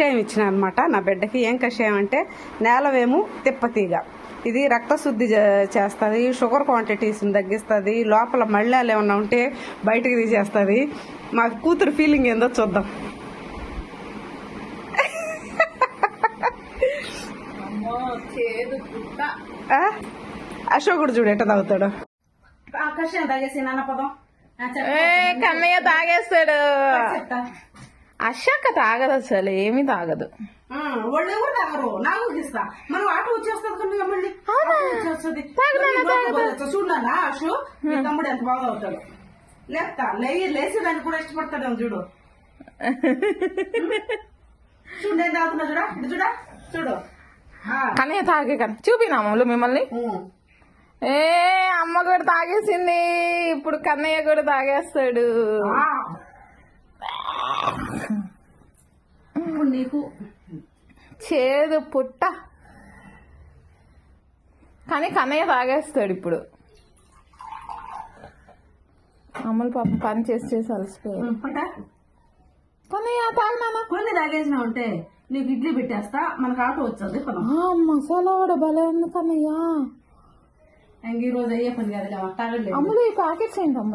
కషాయం ఇచ్చిన అనమాట నా బిడ్డకి ఏం కషాయం అంటే నేలవేము తిప్పతీగ. ఇది రక్తశుద్ధి చేస్తుంది షుగర్ క్వాంటిటీస్ని తగ్గిస్తుంది లోపల మళ్ళాలు ఏమన్నా ఉంటే బయటకు తీసేస్తుంది. మా కూతురు ఫీలింగ్ ఏందో చూద్దాం. అమ్మో చేదు పుట్ట ఆ? అశోకుడు చూడు ఎట్ట తాగుతాడు. కషాయం తాగేసి నాన్న పదం. ఆ, చెప్పు. ఏ కన్నయ్య తాగేస్తాడు. చెప్తా. అశాక తాగదు అసలు ఏమీ తాగదు. వాళ్ళు ఎవరు తాగరు? నాకు ఇస్తా మనం ఆటో వచ్చేస్తుంది కన్నా మళ్ళీ. ఆటో వచ్చేస్తుంది. చూడు నాన్న అశు మీ తమ్ముడు ఎంత బాగా అవుతాడు లేస్తా దాన్ని కూడా ఇష్టపడతాడు చూడు. చూడు నేను తాగుతున్నా చూడా ఇటు చూడా చూడు. ఆ, కన్నయ్య తాగే కానీ చూపినా అమ్మలు మిమ్మల్ని. ఏ అమ్మ కూడా తాగేసింది. ఇప్పుడు కన్నయ్య కూడా తాగేస్తాడు. ఇప్పుడు నీకు చేదు పుట్ట. కానీ కన్నయ్య తాగేస్తాడు ఇప్పుడు. అమ్మలు పాపం పని చేసి చేసి అలసిపోయాడు కన్నయ్య తాగినానా కొన్ని తాగేసినావు అంటే నీకు ఇడ్లీ పెట్టేస్తా మనకు ఆటో వచ్చేది మసాలా కూడా భలే ఉంది కన్నయ్య. ఇంక ఈ రోజు అయ్యే పని కాదు అమ్ములు ఈ ప్యాకెట్స్ ఏంటి